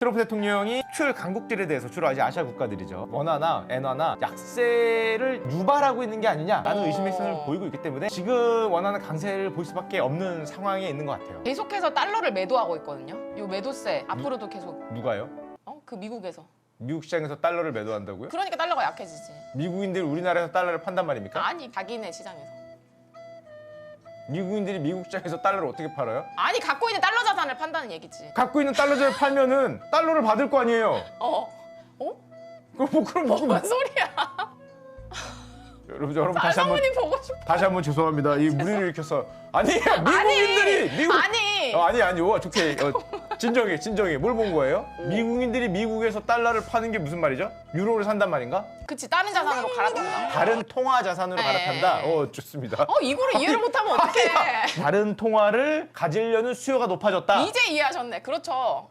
트럼프 대통령이 수출 강국들에 대해서 주로 아직 아시아 국가들이죠. 원화나 엔화나 약세를 유발하고 있는 게 아니냐라는 어. 의심의 선을 보이고 있기 때문에 지금 원하는 강세를 볼 수밖에 없는 상황에 있는 것 같아요. 계속해서 달러를 매도하고 있거든요. 요 매도세 앞으로도 계속 누가요? 어? 그 미국에서. 미국 시장에서 달러를 매도한다고요? 그러니까 달러가 약해지지. 미국인들이 우리나라에서 달러를 판단 말입니까? 아니 자기네 시장에서. 미국인들이 미국 시장에서 달러를 어떻게 팔아요? 아니 갖고 있는 달러 자산을 판다는 얘기지. 갖고 있는 달러를 팔면은 달러를 받을 거 아니에요. 어? 어? 그럼 뭐 그럼 뭐 뭔 소리야? 여러분 여러분 다시 한번 사모님 보고 싶어. 다시 한번 죄송합니다. 이 무리를 일으켜서 아니 미국인들이 미국 아니. 어, 아니 아니 와 좋게 어, 진정해 진정해 뭘 본 거예요? 미국인들이 미국에서 달러를 파는 게 무슨 말이죠? 유로를 산단 말인가? 그치 다른 자산으로 갈아탄다. 다른 통화 자산으로 네. 갈아탄다. 어 좋습니다. 어 이거를 이해를 못하면 어떡해? 다른 통화를 가지려는 수요가 높아졌다. 이제 이해하셨네. 그렇죠.